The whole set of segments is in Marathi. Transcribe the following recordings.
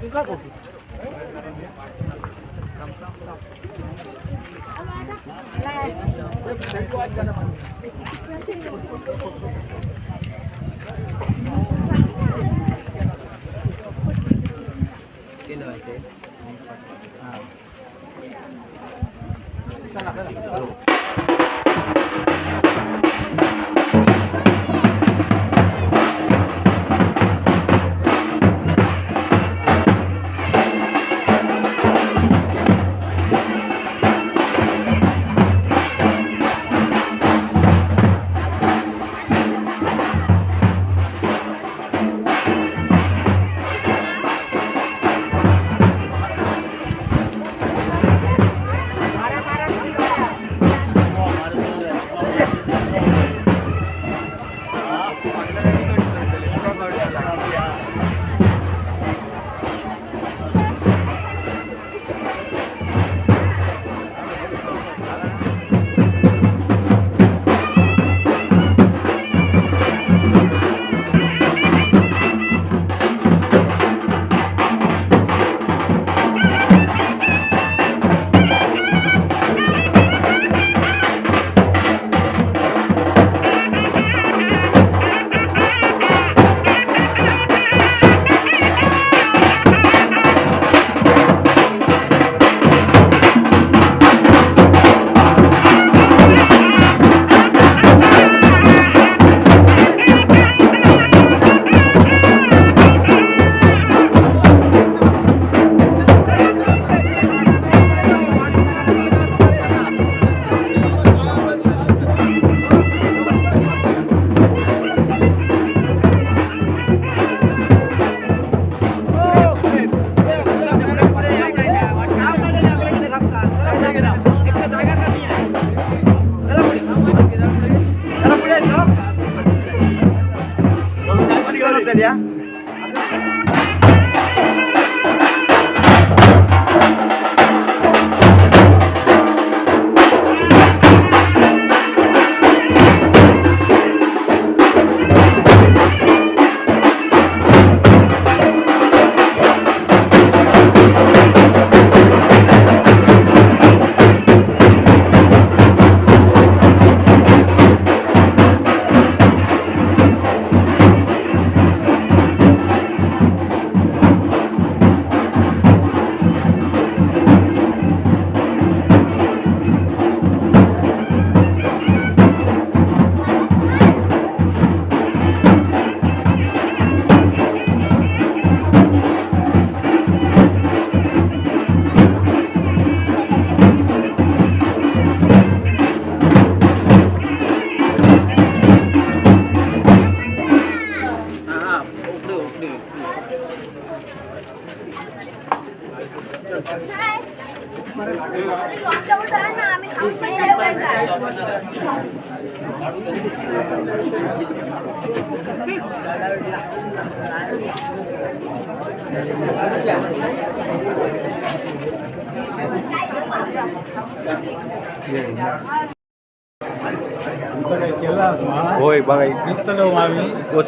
누가 거기? 감사합니다. 감사합니다. 감사합니다.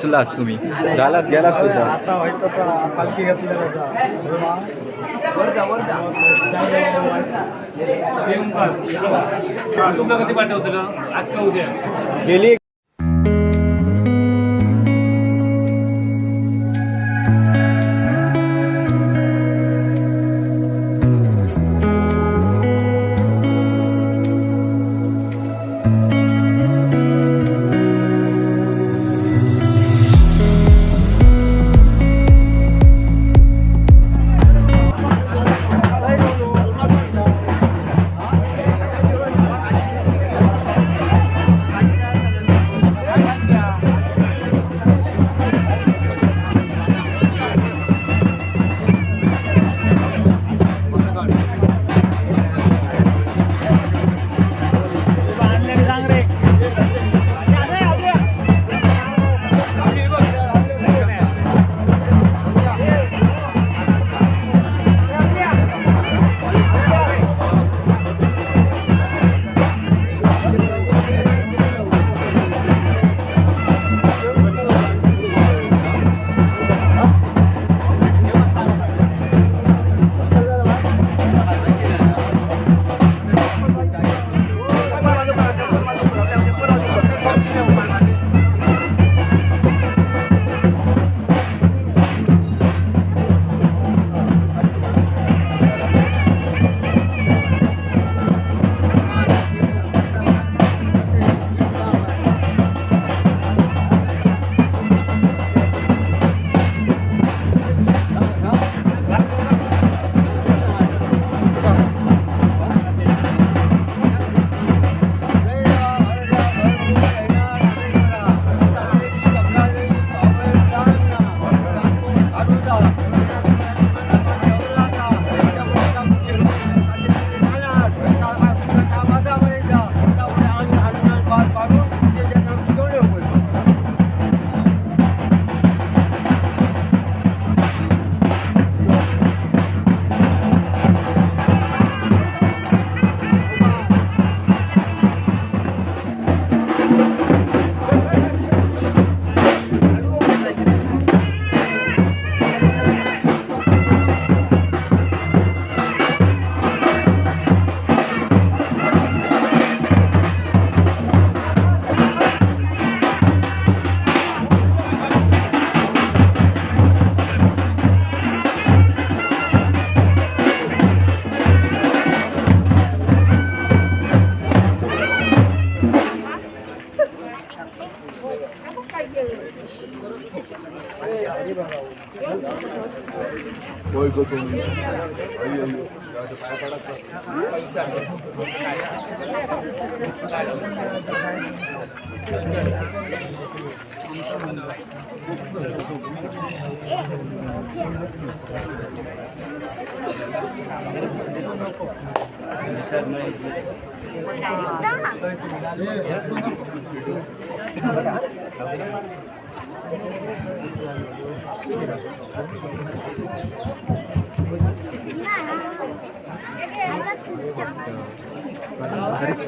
पोचलास तुम्ही. झालात गेला सुद्धा. आता व्हायचा पालखी घेतलेला गेली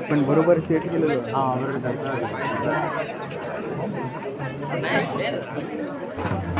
पण बरोबर सेट केलं हा बरोबर. Thank you.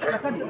Rất.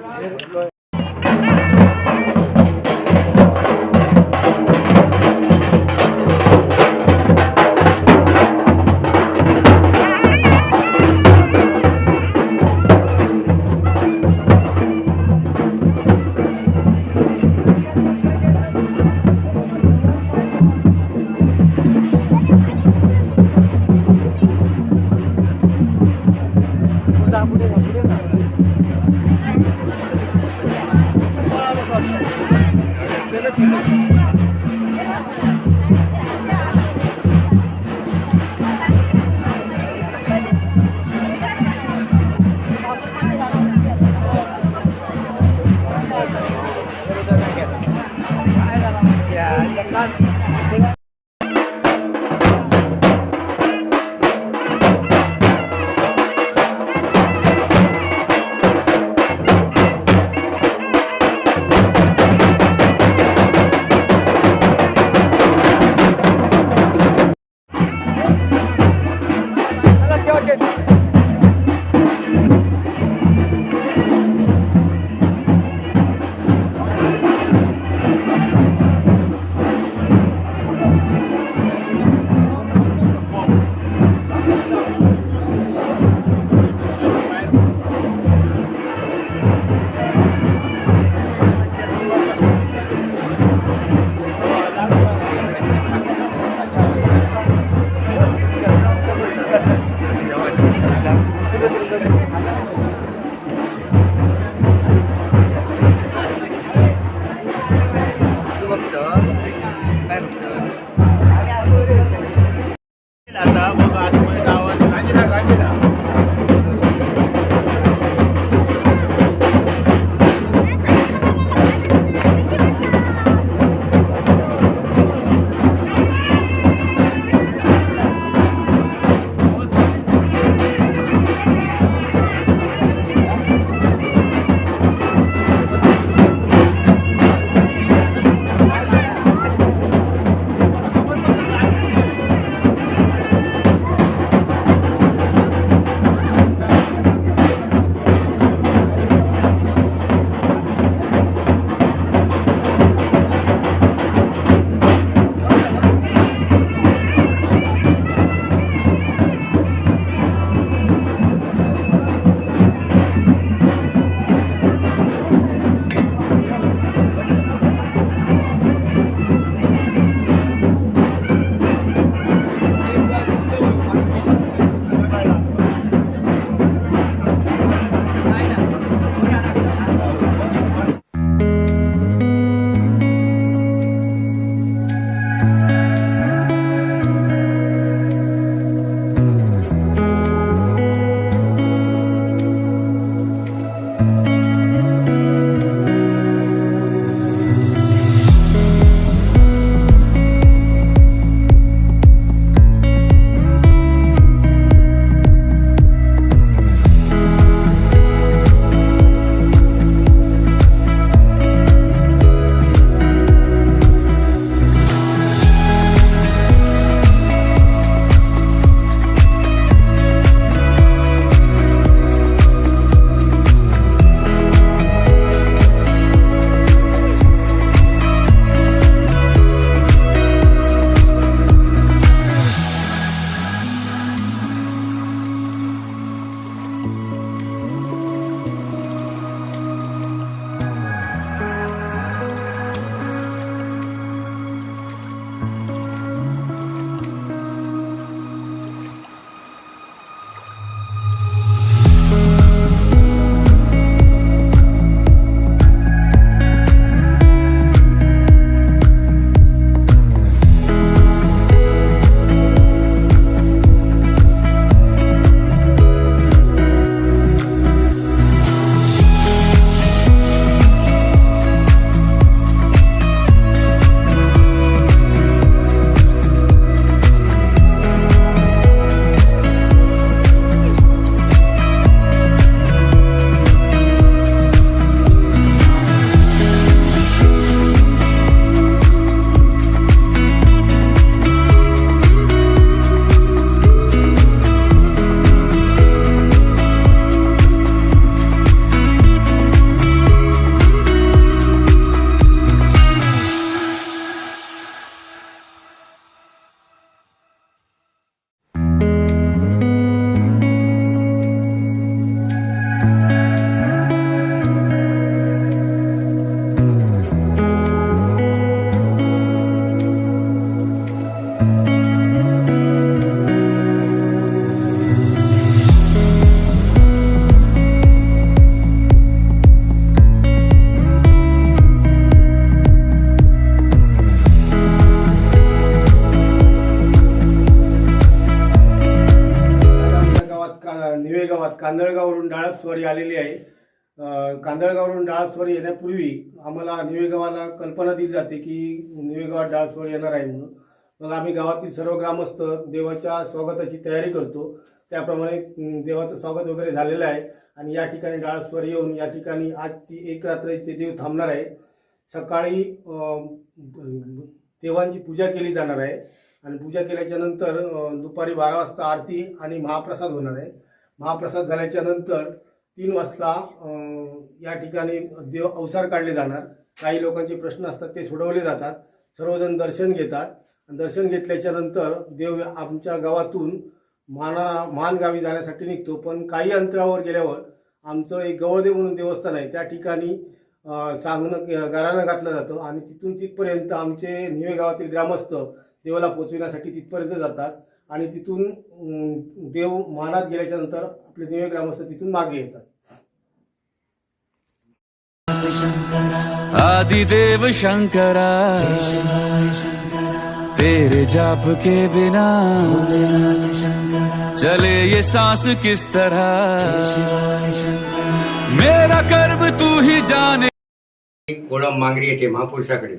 कांदळगाववरून डाळप स्वारी आलेली आहे. कांदळगाववरून डाळप स्वारी येण्यापूर्वी आम्हाला निवेगावाला कल्पना दिली जाते की निवेगावात डाळप स्वारी येणार आहे म्हणून. मग आम्ही गावातील सर्व ग्रामस्थ देवाच्या स्वागताची तयारी करतो. त्याप्रमाणे देवाचं स्वागत वगैरे झालेलं आहे आणि या ठिकाणी डाळप स्वारी येऊन या ठिकाणी आजची एक रात्र ते देव थांबणार आहे. सकाळी देवांची पूजा केली जाणार आहे. आणि पूजा केल्याच्यानंतर दुपारी बारा वाजता आरती आणि महाप्रसाद होणार आहे. महाप्रसाद झाल्याच्यानंतर तीन वाजता या ठिकाणी देव अवसार काढले जाणार. काही लोकांचे प्रश्न असतात ते सोडवले जातात. सर्वजण दर्शन घेतात. दर्शन घेतल्याच्या नंतर देव आमच्या गावातून माना मानगावी जाण्यासाठी निघतो. पण काही अंतरावर गेल्यावर आमचं एक गवळदेव म्हणून देवस्थान आहे. त्या ठिकाणी सांगणं गारानं घातलं जातं आणि तिथून तिथपर्यंत आमचे निवे गावातील ग्रामस्थ देवाला पोचविण्यासाठी तिथपर्यंत जातात. आणि तिथून देव मानात गेल्याच्यानंतर आपले निवे ग्रामस्थ तिथून मागे येतात. शंकरा आदिदेव शंकरा तेरे जाप के बिना चले ये सांस किस तरह? मेरा कर्म तू ही जाने। कोळम मांगरी येथे महापुरुषाकडे.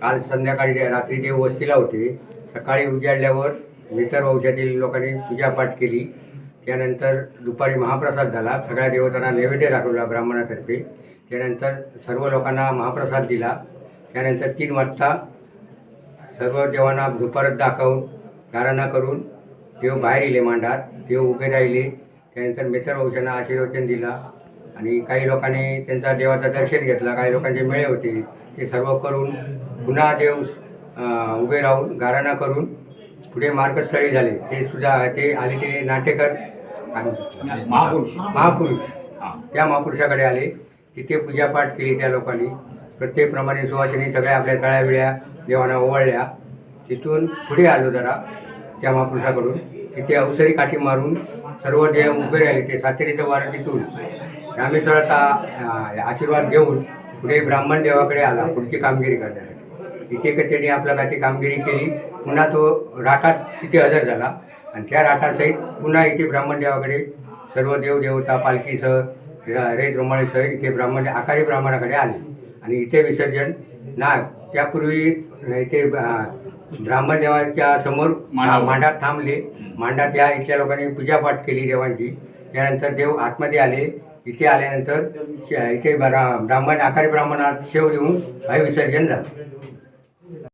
काल संध्याकाळी रात्री ते वस्तीला होते. सकाळी उजाडल्यावर मित्र वंशातील लोकांनी पूजापाठ केली. त्यानंतर दुपारी महाप्रसाद झाला. सगळ्या देवतांना नैवेद्य दाखवला ब्राह्मणातर्फे. त्यानंतर सर्व लोकांना महाप्रसाद दिला. त्यानंतर तीन वाजता सर्व देवांना दुपारच दाखवून गाराणा करून देव बाहेर येले मांडात. देव उभे राहिले. त्यानंतर मित्र वंशांना आशीर्वचन दिला आणि काही लोकांनी त्यांचा देवाचं दर्शन घेतलं. काही लोकांचे मेळे होते. ते सर्व करून पुन्हा देव उभे राहून गाराणा करून पुढे मार्गस्थळी झाले. ते सुद्धा ते आले ते नाटेकर? महापुरुष. महापुरुष. त्या महापुरुषाकडे आले. तिथे पूजापाठ केली त्या लोकांनी. प्रत्येकप्रमाणे सुवासिनी सगळ्या आपल्या तळ्या विळ्या देवांना ओवाळल्या. तिथून पुढे आलो जरा त्या महापुरुषाकडून. तिथे अवसरी काठी मारून सर्व देव उभे राहिले. ते सातेरीचं वारं तिथून रामेश्वराचा आशीर्वाद घेऊन पुढे ब्राह्मण देवाकडे आला. पुढची कामगिरी करण्यासाठी. तिथे क- त्यांनी आपल्या काही कामगिरी केली. पुन्हा तो राठात तिथे हजर झाला. आणि त्या राठासहित पुन्हा इथे ब्राह्मण देवाकडे सर्व देव देवता पालखीसह रेत रोमाळीसह इथे ब्राह्मण आकारी ब्राह्मणाकडे आले. आणि इथे विसर्जन ना त्यापूर्वी इथे ब्राह्मण देवाच्या समोर. मांडात थांबले. मांडात या इथल्या लोकांनी पूजापाठ केली देवांची. त्यानंतर देव आतमध्ये आले. इथे आल्यानंतर इथे ब्रा- ब्राह्मण आकारी ब्राह्मणात शेव देऊन काही विसर्जन झालं.